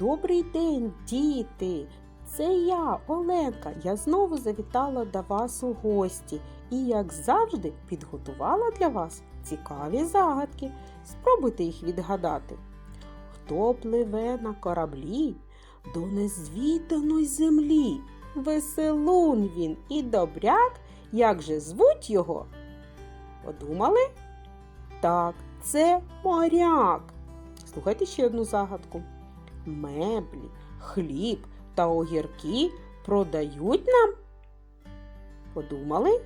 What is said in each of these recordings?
Добрий день, діти! Це я, Оленка. Я знову завітала до вас у гості і, як завжди, підготувала для вас цікаві загадки. Спробуйте їх відгадати. Хто пливе на кораблі до незвіданої землі? Веселун він і добряк, як же звуть його? Подумали? Так, це моряк. Слухайте ще одну загадку. Меблі, хліб та огірки продають нам? Подумали?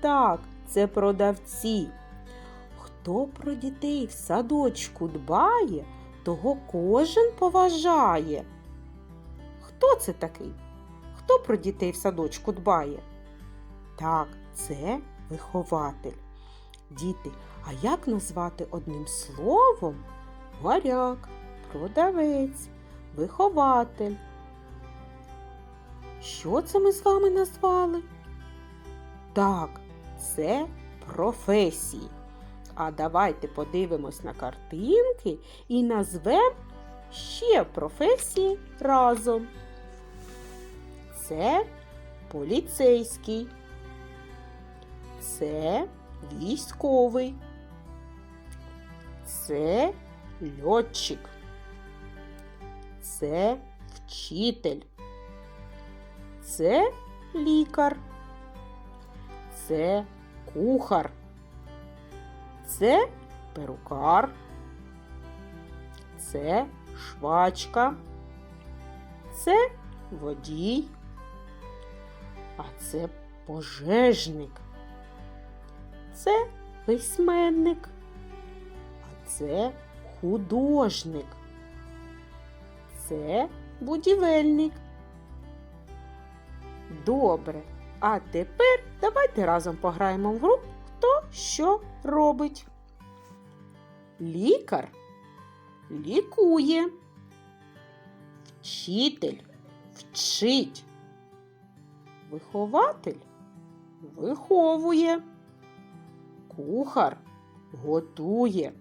Так, це продавці. Хто про дітей в садочку дбає, того кожен поважає. Хто це такий? Хто про дітей в садочку дбає? Так, це вихователь. Діти, а як назвати одним словом моряк, продавець, вихователь? Що це ми з вами назвали? Так, це професії. А давайте подивимось на картинки і назвемо ще професії разом. Це поліцейський. Це військовий. Це льотчик. Це вчитель. Це лікар. Це кухар. Це перукар. Це швачка. Це водій. А це пожежник. Це письменник. А це художник. Це будівельник. Добре. А тепер давайте разом пограємо в гру, хто що робить. Лікар лікує. Вчитель вчить. Вихователь виховує. Кухар готує.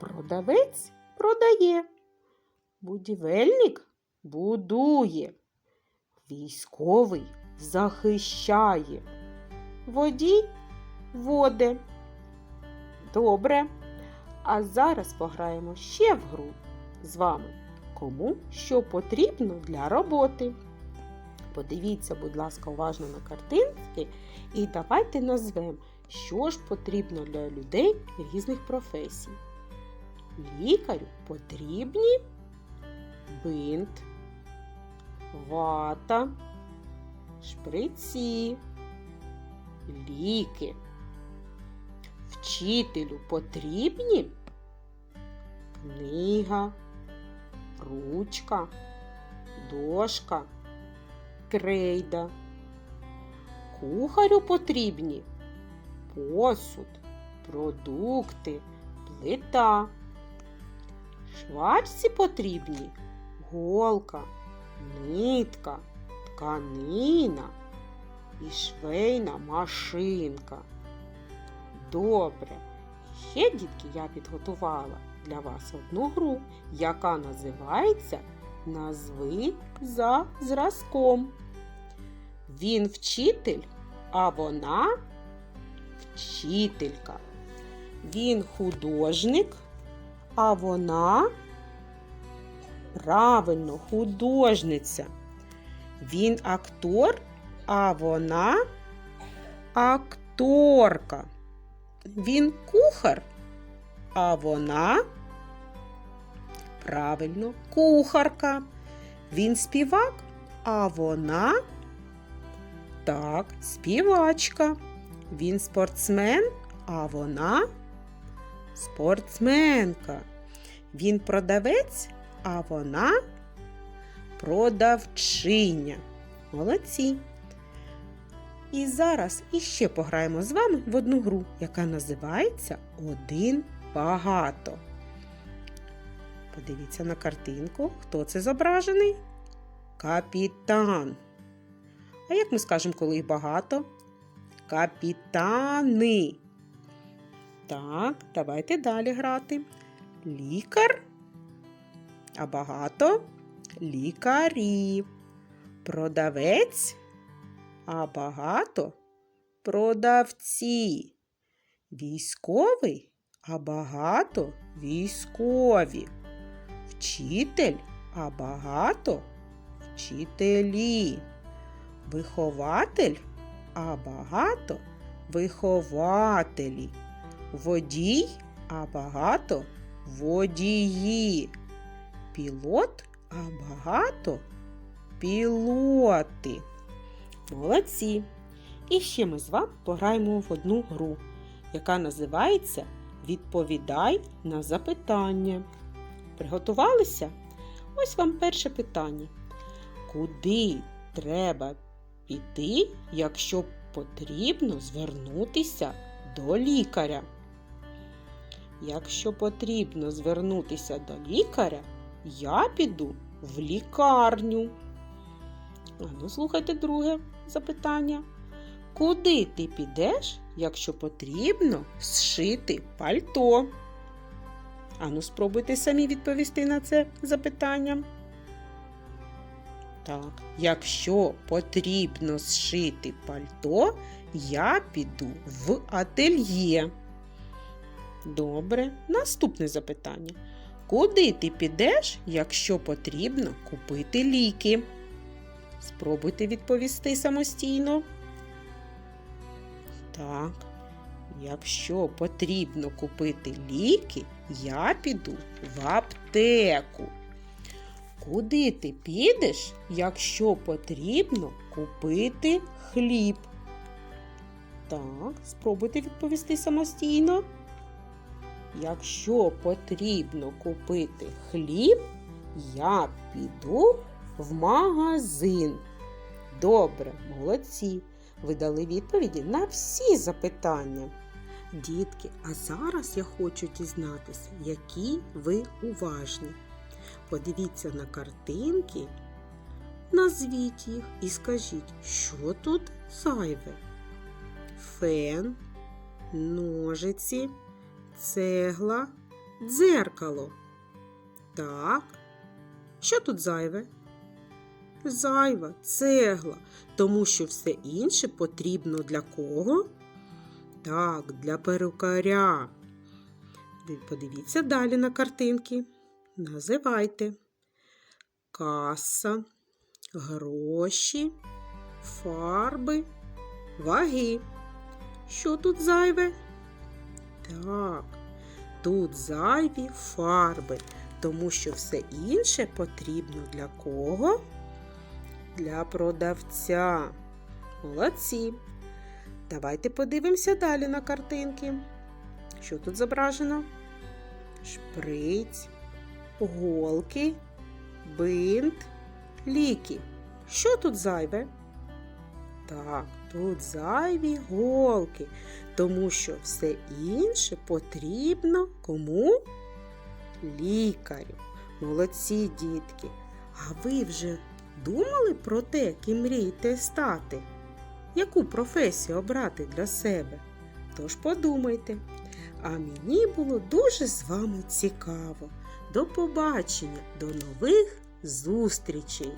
Продавець продає. Будівельник будує. Військовий захищає. Водій воде. Добре. А зараз пограємо ще в гру з вами. Кому що потрібно для роботи. Подивіться, будь ласка, уважно на картинки і давайте назвемо, що ж потрібно для людей різних професій. Лікарю потрібні бинт, вата, шприці, ліки. Вчителю потрібні книга, ручка, дошка, крейда. Кухарю потрібні посуд, продукти, плита. Швачці потрібні голка, нитка, тканина і швейна машинка. Добре. Ще, дітки, я підготувала для вас одну гру, яка називається Назви за зразком. Він вчитель, а вона вчителька. Він художник, а вона правильно художниця. Він актор, а вона акторка. Він кухар, а вона правильно кухарка. Він співак, а вона так, співачка. Він спортсмен, а вона спортсменка. Він продавець, а вона продавчиня. Молодці. І зараз іще пограємо з вами в одну гру, яка називається Один багато. Подивіться на картинку, хто це зображений? Капітан. А як ми скажемо, коли їх багато? Капітани. Так, давайте далі грати. Лікар. А багато лікарів. Продавець, а багато продавці. Військовий, а багато військові. Вчитель, а багато вчителі. Вихователь, а багато вихователі. Водій, а багато водії. Пілот, а багато пілоти. Молодці! І ще ми з вами пограємо в одну гру, яка називається Відповідай на запитання. Приготувалися? Ось вам перше питання. Куди треба піти, якщо потрібно звернутися до лікаря? Якщо потрібно звернутися до лікаря, я піду в лікарню. А ну, слухайте друге запитання. Куди ти підеш, якщо потрібно зшити пальто? Ану, спробуйте самі відповісти на це запитання. Так, якщо потрібно зшити пальто, я піду в ательє. Добре, наступне запитання. Куди ти підеш, якщо потрібно купити ліки? Спробуйте відповісти самостійно. Так, якщо потрібно купити ліки, я піду в аптеку. Куди ти підеш, якщо потрібно купити хліб? Так, спробуйте відповісти самостійно. Якщо потрібно купити хліб, я піду в магазин. Добре, молодці. Ви дали відповіді на всі запитання. Дітки, а зараз я хочу дізнатися, які ви уважні. Подивіться на картинки, назвіть їх і скажіть, що тут зайве. Фен, ножиці, цегла, дзеркало. Так. Що тут зайве? Зайва, цегла, тому що все інше потрібно для кого? Так, для перукаря. Подивіться далі на картинки. Називайте каса, гроші, фарби, ваги. Що тут зайве? Так, тут зайві фарби, тому що все інше потрібно для кого? Для продавця. Молодці. Давайте подивимося далі на картинки. Що тут зображено? Шприць, голки, бинт, ліки. Що тут зайве? Так, тут зайві голки, тому що все інше потрібно кому? Лікарю. Молодці дітки. А ви вже думали про те, ким мрієте стати? Яку професію обрати для себе? Тож подумайте. А мені було дуже з вами цікаво. До побачення, до нових зустрічей!